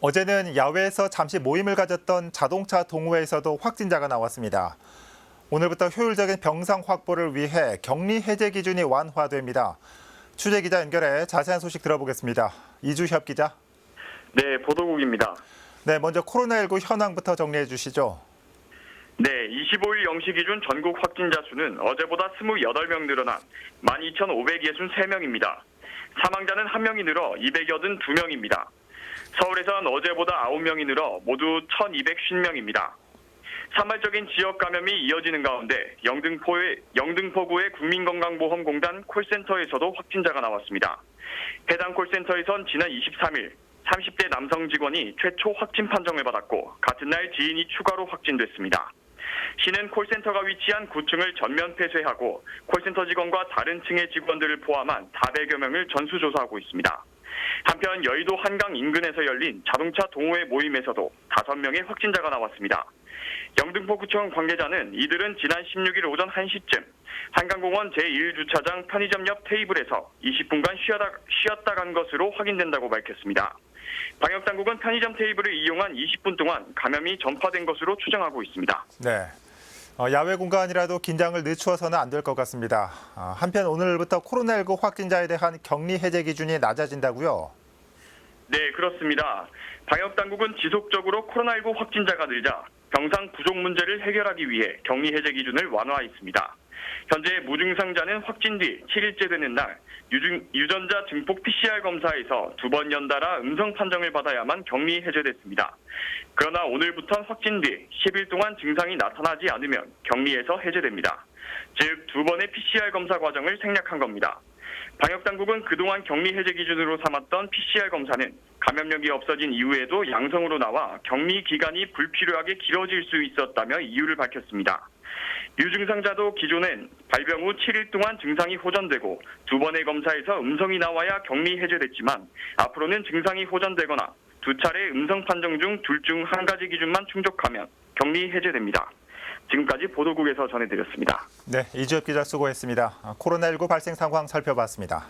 어제는 야외에서 잠시 모임을 가졌던 자동차 동호회에서도 확진자가 나왔습니다. 오늘부터 효율적인 병상 확보를 위해 격리 해제 기준이 완화됩니다. 취재 기자 연결해 자세한 소식 들어보겠습니다. 이주협 기자. 네, 보도국입니다. 네, 먼저 코로나19 현황부터 정리해 주시죠. 네, 25일 0시 기준 전국 확진자 수는 어제보다 28명 늘어난 12,563명입니다. 사망자는 1명이 늘어 282명입니다. 서울에선 어제보다 9명이 늘어 모두 1,250명입니다. 산발적인 지역 감염이 이어지는 가운데 영등포의, 영등포구의 국민건강보험공단 콜센터에서도 확진자가 나왔습니다. 해당 콜센터에선 지난 23일 30대 남성 직원이 최초 확진 판정을 받았고 같은 날 지인이 추가로 확진됐습니다. 시는 콜센터가 위치한 9층을 전면 폐쇄하고 콜센터 직원과 다른 층의 직원들을 포함한 400여 명을 전수조사하고 있습니다. 한편 여의도 한강 인근에서 열린 자동차 동호회 모임에서도 5명의 확진자가 나왔습니다. 영등포구청 관계자는 이들은 지난 16일 오전 1시쯤 한강공원 제1주차장 편의점 옆 테이블에서 20분간 쉬었다, 쉬었다 간 것으로 확인된다고 밝혔습니다. 방역당국은 편의점 테이블을 이용한 20분 동안 감염이 전파된 것으로 추정하고 있습니다. 네. 어, 야외 공간이라도 긴장을 늦추어서는 안 될 것 같습니다. 아, 한편 오늘부터 코로나19 확진자에 대한 격리 해제 기준이 낮아진다고요? 네, 그렇습니다. 방역 당국은 지속적으로 코로나19 확진자가 늘자 병상 부족 문제를 해결하기 위해 격리 해제 기준을 완화했습니다. 현재 무증상자는 확진 뒤 7일째 되는 날 유전자 증폭 PCR 검사에서 두 번 연달아 음성 판정을 받아야만 격리 해제됐습니다. 그러나 오늘부터 확진 뒤 10일 동안 증상이 나타나지 않으면 격리에서 해제됩니다. 즉 두 번의 PCR 검사 과정을 생략한 겁니다. 방역당국은 그동안 격리 해제 기준으로 삼았던 PCR 검사는 감염력이 없어진 이후에도 양성으로 나와 격리 기간이 불필요하게 길어질 수 있었다며 이유를 밝혔습니다. 유증상자도 기존엔 발병 후 7일 동안 증상이 호전되고 두 번의 검사에서 음성이 나와야 격리 해제됐지만 앞으로는 증상이 호전되거나 두 차례 음성 판정 중 둘 중 한 가지 기준만 충족하면 격리 해제됩니다. 지금까지 보도국에서 전해드렸습니다. 네, 이주협 기자 수고했습니다. 아, 코로나19 발생 상황 살펴봤습니다.